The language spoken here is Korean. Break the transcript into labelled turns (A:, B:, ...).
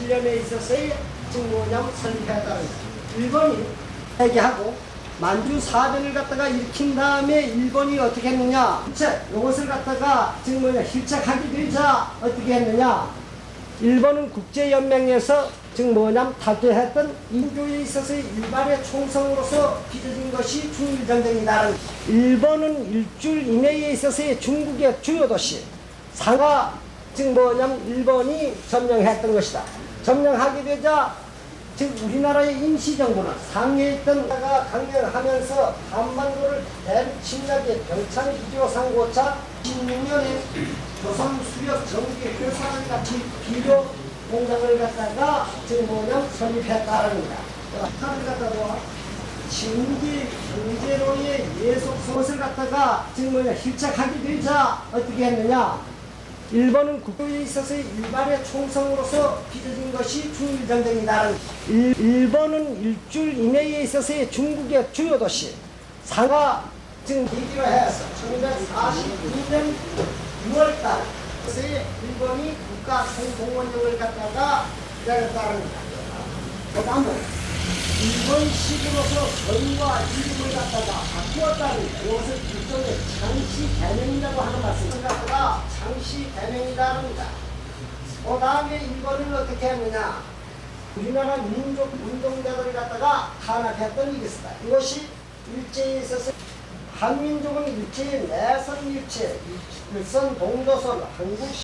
A: 17년에 있어서의 증모냐면 설립했다는 거예요. 일본이 얘기하고 만주 사변을 갖다가 일으킨 다음에 일본이 어떻게 했느냐? 힐책, 이것을 갖다가 지금 뭐냐, 힐책하게 되자 어떻게 했느냐? 일본은 국제연맹에서 지금 뭐냐면 탈퇴했던 인조에 있어서의 일반의 총성으로서 빚어진 것이 중일전쟁이다는 일본은 일주일 이내에 있어서의 중국의 주요 도시 상하 지금 뭐냐면 일본이 점령했던 것이다. 점령하게 되자 즉 우리나라의 임시정부는 상해에 있던 나라가 강경하면서 한반도를 대륙 침략의 병창 기조상 고차 16년에 조선 수력 전기 회사를 같이 비료 공장을 갖다가 뭐냐면 설립했다는 거다. 칼을 갖다 봐. 진기 경제로의 예속 속을 갖다가 뭐냐 hil책하게 되자 어떻게 했느냐 일본은 국교에 있어서 일반의 총성으로서 빚어진 것이 중일전쟁이다는 일, 일본은 일주일 이내에 있어서의 중국의 주요 도시 상하 지금 얘기로 해서 1949년 6월달 그래서 일본이 국가 총동원령을 갖다가 다음에 일본식으로서 전과 이름을 갖다가 바꾸었다는 이것을 일종의 장시 개명이라고 하는 말씀을 갖다가 장시 개명이라는 겁니다. 그 다음에 일본은 어떻게 했느냐? 우리나라 민족 운동자들을 갖다가 탄압했던 일이 있었다. 이것이 일제에 있어서 한민족은 일제의 내선 일체, 일선 동조선, 한국